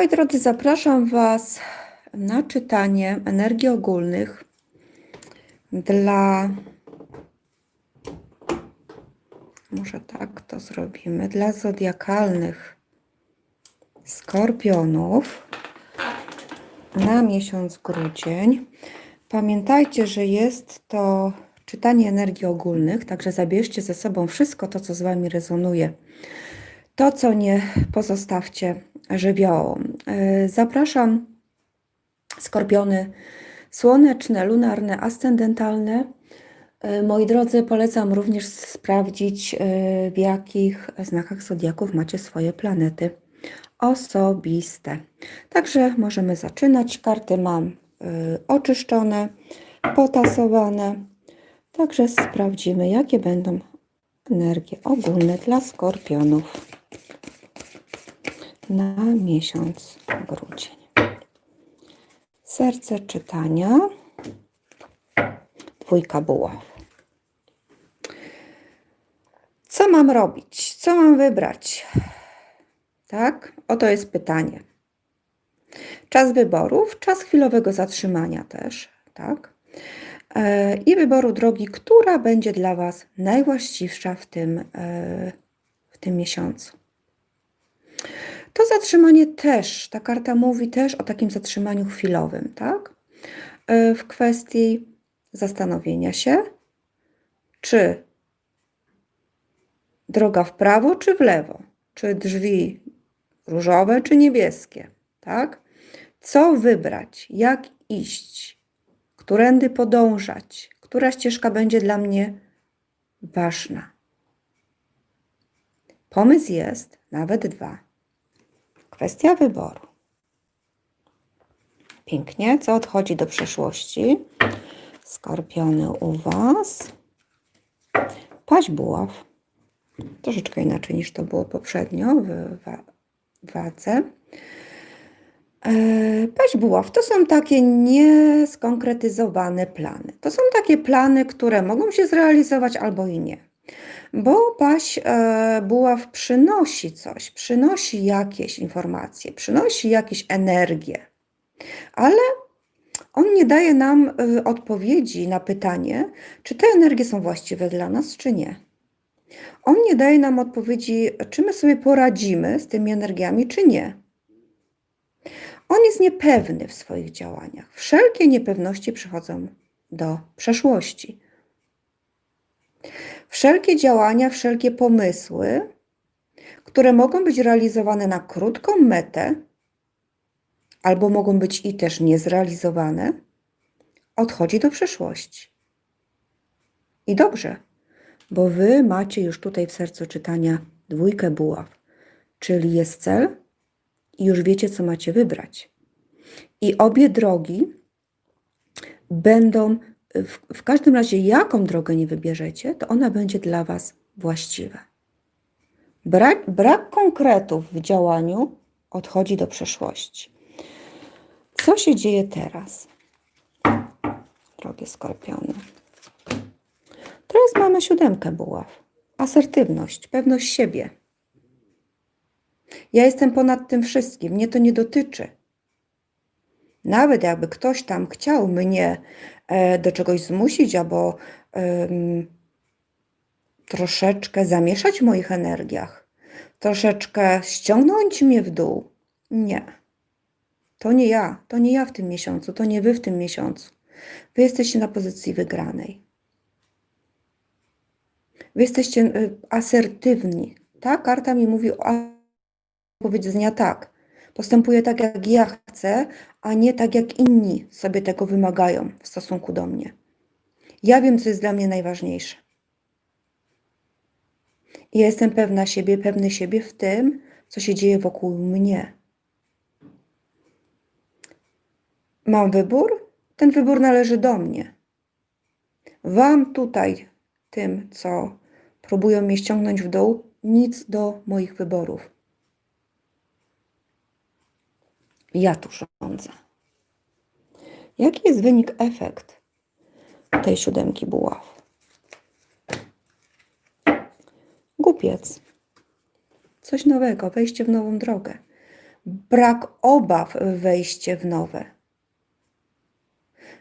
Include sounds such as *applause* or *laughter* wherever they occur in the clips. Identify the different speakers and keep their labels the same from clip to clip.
Speaker 1: Moi drodzy, zapraszam Was na czytanie energii ogólnych dla. Może tak to zrobimy. Dla zodiakalnych skorpionów na miesiąc grudzień. Pamiętajcie, że jest to czytanie energii ogólnych, także zabierzcie ze sobą wszystko to, co z Wami rezonuje. To, co nie pozostawcie żywiołom. Yy, Zapraszam skorpiony słoneczne, lunarne, ascendentalne. Yy, Moi drodzy, polecam również sprawdzić, yy, w jakich znakach zodiaków macie swoje planety osobiste. Także możemy zaczynać. Karty mam oczyszczone, potasowane. Także sprawdzimy, jakie będą energie ogólne dla skorpionów na miesiąc grudzień. Serce czytania. Dwójka buław. Co mam robić? Co mam wybrać? Tak? Oto jest pytanie. Czas wyborów, czas chwilowego zatrzymania też, tak? E, I wyboru drogi, która będzie dla Was najwłaściwsza w tym, e, w tym miesiącu. To zatrzymanie też, ta karta mówi też o takim zatrzymaniu chwilowym, tak? E, W kwestii zastanowienia się, czy droga w prawo, czy w lewo, czy drzwi różowe, czy niebieskie, tak? Co wybrać, jak iść, którędy podążać, która ścieżka będzie dla mnie ważna. Pomysł jest, nawet dwa. Kwestia wyboru. Pięknie. Co odchodzi do przeszłości? Skorpiony u Was. Paź buław. Troszeczkę inaczej niż to było poprzednio w wa- wadze. E, Paź buław to są takie nieskonkretyzowane plany. To są takie plany, które mogą się zrealizować albo i nie. Bo paź e, buław przynosi coś, przynosi jakieś informacje, przynosi jakieś energię, ale on nie daje nam e, odpowiedzi na pytanie, czy te energie są właściwe dla nas, czy nie. On nie daje nam odpowiedzi, czy my sobie poradzimy z tymi energiami, czy nie. On jest niepewny w swoich działaniach. Wszelkie niepewności przychodzą do przeszłości. Wszelkie działania, wszelkie pomysły, które mogą być realizowane na krótką metę, albo mogą być i też niezrealizowane, odchodzi do przeszłości. I dobrze, bo wy macie już tutaj w sercu czytania dwójkę buław, czyli jest cel i już wiecie, co macie wybrać. I obie drogi będą, w, w każdym razie, jaką drogę nie wybierzecie, to ona będzie dla Was właściwa. Brak, brak konkretów w działaniu odchodzi do przeszłości. Co się dzieje teraz, drogie skorpiony? Teraz mamy siódemkę buław. Asertywność, pewność siebie. Ja jestem ponad tym wszystkim, mnie to nie dotyczy. Nawet jakby ktoś tam chciał mnie do czegoś zmusić albo troszeczkę zamieszać w moich energiach, troszeczkę ściągnąć mnie w dół. Nie. To nie ja, to nie ja w tym miesiącu, to nie wy w tym miesiącu. Wy jesteście na pozycji wygranej. Wy jesteście y, asertywni. Ta karta mi mówi o tak. Postępuję tak, jak ja chcę, a nie tak, jak inni sobie tego wymagają w stosunku do mnie. Ja wiem, co jest dla mnie najważniejsze. I ja jestem pewna siebie, pewny siebie w tym, co się dzieje wokół mnie. Mam wybór? Ten wybór należy do mnie. Wam tutaj, tym, co próbują mnie ściągnąć w dół, nic do moich wyborów. Ja tu rządzę. Jaki jest wynik, efekt tej siódemki buław? Głupiec. Coś nowego, wejście w nową drogę. brak obaw wejście w nowe.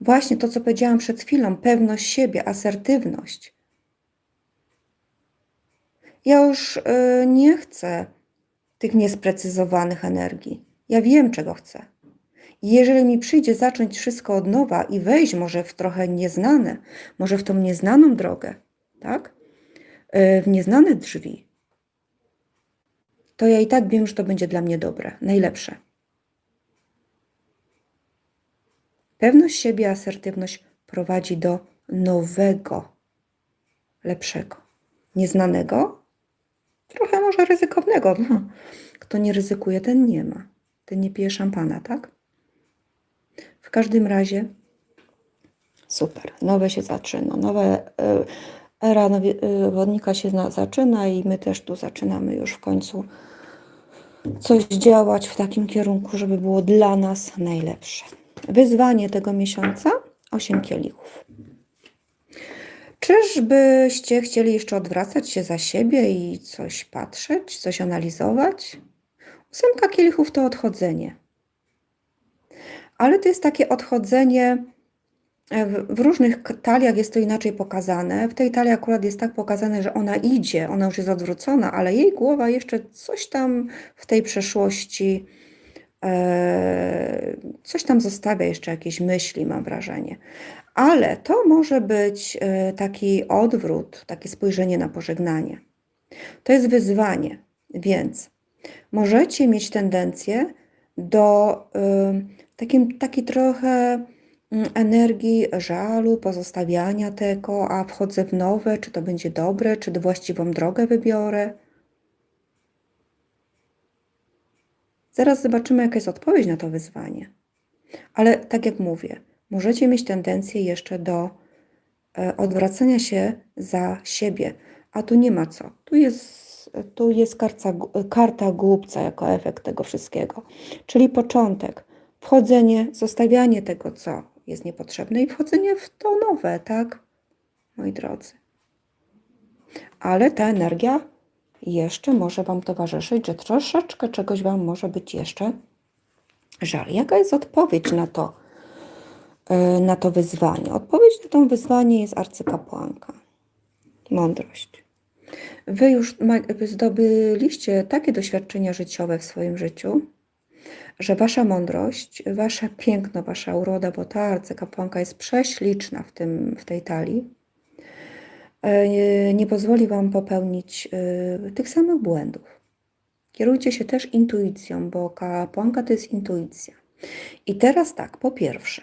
Speaker 1: Właśnie to, co powiedziałam przed chwilą, pewność siebie, asertywność. Ja już y, nie chcę tych niesprecyzowanych energii. Ja wiem, czego chcę. I jeżeli mi przyjdzie zacząć wszystko od nowa i wejść może w trochę nieznane, może w tą nieznaną drogę, tak? Y, w nieznane drzwi, to ja i tak wiem, że to będzie dla mnie dobre, najlepsze. Pewność siebie, asertywność prowadzi do nowego, lepszego, nieznanego, trochę może ryzykownego. *laughs* Kto nie ryzykuje, ten nie ma. Ten nie pije szampana, tak? W każdym razie super, nowe się zaczyna, nowe e, era e, wodnika się na- zaczyna i my też tu zaczynamy już w końcu coś działać w takim kierunku, żeby było dla nas najlepsze. Wyzwanie tego miesiąca 8 kielichów. Czyżbyście chcieli jeszcze odwracać się za siebie i coś patrzeć, coś analizować? Ósemka kielichów to odchodzenie. Ale to jest takie odchodzenie e, w, różnych taliach jest to inaczej pokazane. W tej talii akurat jest tak pokazane, że ona idzie, ona już jest odwrócona, ale jej głowa jeszcze coś tam w tej przeszłości, e, coś tam zostawia, jeszcze jakieś myśli, mam wrażenie. Ale to może być e, taki odwrót, takie spojrzenie na pożegnanie. To jest wyzwanie, więc możecie mieć tendencję do y, takim, takiej trochę mm, energii żalu, pozostawiania tego, a wchodzę w nowe, czy to będzie dobre, czy właściwą drogę wybiorę. Zaraz zobaczymy, jaka jest odpowiedź na to wyzwanie. Ale tak jak mówię, możecie mieć tendencję jeszcze do e, odwracania się za siebie, a tu nie ma co. Tu jest, tu jest karta, karta głupca jako efekt tego wszystkiego, czyli początek, wchodzenie, zostawianie tego, co jest niepotrzebne i wchodzenie w to nowe, tak, moi drodzy. Ale ta energia jeszcze może Wam towarzyszyć, że troszeczkę czegoś Wam może być jeszcze żal. Jaka jest odpowiedź na to, e, na to wyzwanie? Odpowiedź na to wyzwanie jest arcykapłanka. Mądrość. Wy już zdobyliście takie doświadczenia życiowe w swoim życiu, że wasza mądrość, wasze piękno, wasza uroda, bo ta arcykapłanka jest prześliczna w, tym, w tej talii, e, nie pozwoli wam popełnić e, tych samych błędów. Kierujcie się też intuicją, bo kapłanka to jest intuicja. I teraz tak, po pierwsze,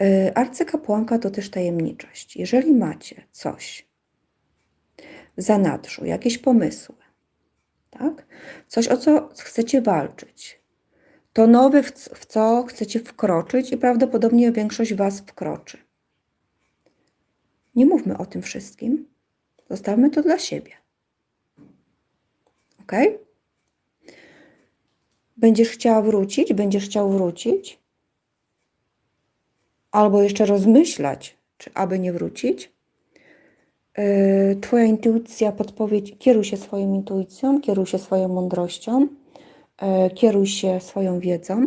Speaker 1: e, arcykapłanka to też tajemniczość. Jeżeli macie coś zanadrzu, jakieś pomysły, tak? Coś, o co chcecie walczyć, to nowe, w co chcecie wkroczyć i prawdopodobnie większość Was wkroczy. Nie mówmy o tym wszystkim. Zostawmy to dla siebie. Ok? Będziesz chciała wrócić, będziesz chciał wrócić, albo jeszcze rozmyślać, czy aby nie wrócić. Yy, Twoja intuicja, podpowiedź, kieruj się swoją intuicją, kieruj się swoją mądrością, yy, kieruj się swoją wiedzą,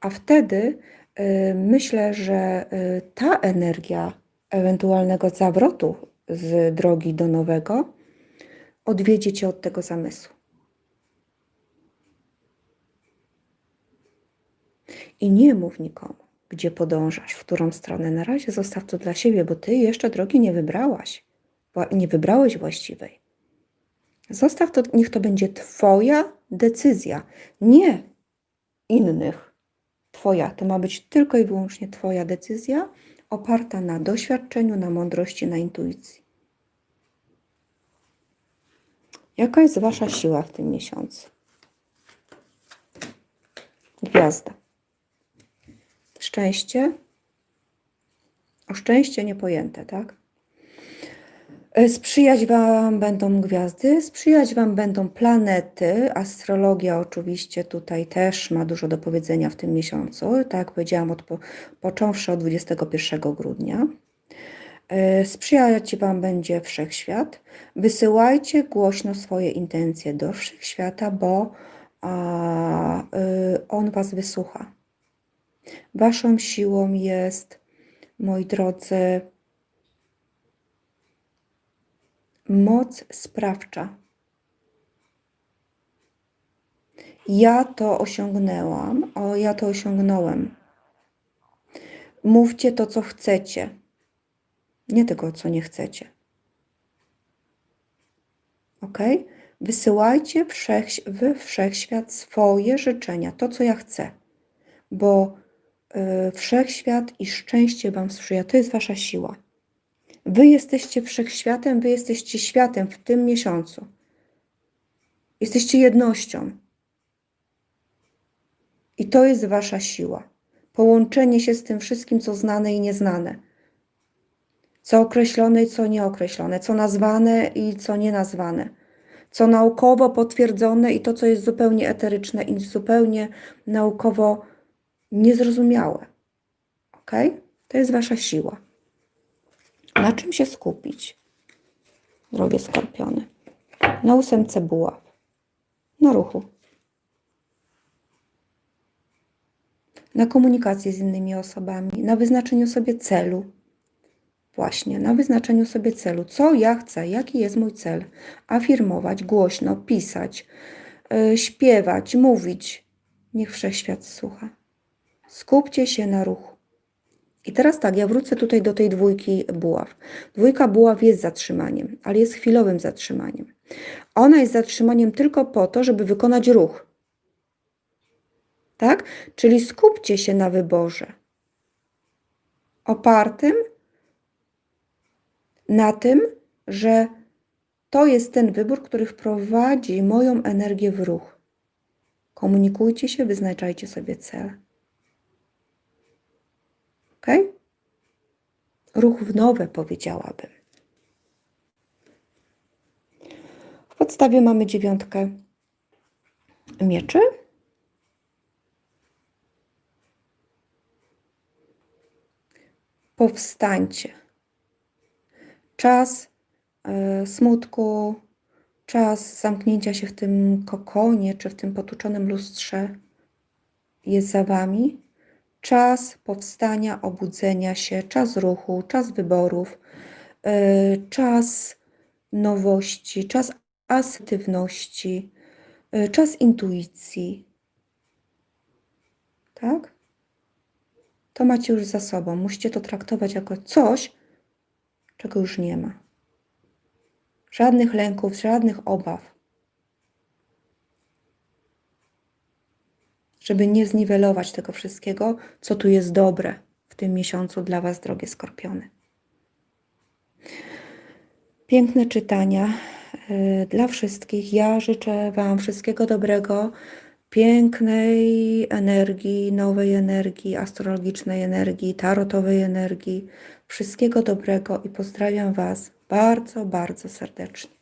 Speaker 1: a wtedy yy, myślę, że ta energia ewentualnego zawrotu z drogi do nowego odwiedzie Cię od tego zamysłu. I nie mów nikomu, gdzie podążasz, w którą stronę. Na razie zostaw to dla siebie, bo Ty jeszcze drogi nie wybrałaś. Nie wybrałeś właściwej. Zostaw to, niech to będzie Twoja decyzja, nie innych. Twoja. To ma być tylko i wyłącznie Twoja decyzja, oparta na doświadczeniu, na mądrości, na intuicji. Jaka jest Wasza siła w tym miesiącu? Gwiazda. Szczęście. O szczęście niepojęte, tak? E, Sprzyjać Wam będą gwiazdy, sprzyjać Wam będą planety. Astrologia oczywiście tutaj też ma dużo do powiedzenia w tym miesiącu. Tak jak powiedziałam, od, po, począwszy od 21 grudnia. E, Sprzyjać Wam będzie wszechświat. Wysyłajcie głośno swoje intencje do wszechświata, bo a y, On Was wysłucha. Waszą siłą jest, moi drodzy, moc sprawcza. Ja to osiągnęłam, o ja to osiągnąłem. Mówcie to, co chcecie, nie tego, co nie chcecie. Ok? Wysyłajcie wszech, w wszechświat swoje życzenia, to, co ja chcę, bo y, wszechświat i szczęście Wam sprzyja. To jest Wasza siła. Wy jesteście wszechświatem, Wy jesteście światem w tym miesiącu. Jesteście jednością. I to jest Wasza siła. Połączenie się z tym wszystkim, co znane i nieznane. Co określone i co nieokreślone. Co nazwane i co nienazwane. Co naukowo potwierdzone i to, co jest zupełnie eteryczne i zupełnie naukowo niezrozumiałe. Ok? To jest Wasza siła. Na czym się skupić, drogie skorpiony? Na ósemce buław. Na ruchu. na komunikacji z innymi osobami, na wyznaczeniu sobie celu. Właśnie, na wyznaczeniu sobie celu. Co ja chcę, jaki jest mój cel? Afirmować głośno, pisać, yy, śpiewać, mówić. Niech wszechświat słucha. Skupcie się na ruchu. I teraz tak, ja wrócę tutaj do tej dwójki buław. Dwójka buław jest zatrzymaniem, ale jest chwilowym zatrzymaniem. Ona jest zatrzymaniem tylko po to, żeby wykonać ruch tak? Czyli skupcie się na wyborze opartym na tym, że to jest ten wybór, który wprowadzi moją energię w ruch. Komunikujcie się, wyznaczajcie sobie cel. Ok? Ruch w nowe, powiedziałabym. W podstawie mamy dziewiątkę mieczy. powstańcie. Czas y, smutku, czas zamknięcia się w tym kokonie czy w tym potłuczonym lustrze jest za wami. Czas powstania, obudzenia się, czas ruchu, czas wyborów, y, czas nowości, czas asertywności, y, czas intuicji. Tak? to macie już za sobą. Musicie to traktować jako coś, czego już nie ma. Żadnych lęków, żadnych obaw. Żeby nie zniwelować tego wszystkiego, co tu jest dobre w tym miesiącu dla Was, drogie skorpiony. Piękne czytania y, dla wszystkich. Ja życzę Wam wszystkiego dobrego pięknej energii, nowej energii, astrologicznej energii, tarotowej energii. Wszystkiego dobrego i pozdrawiam Was bardzo, bardzo serdecznie.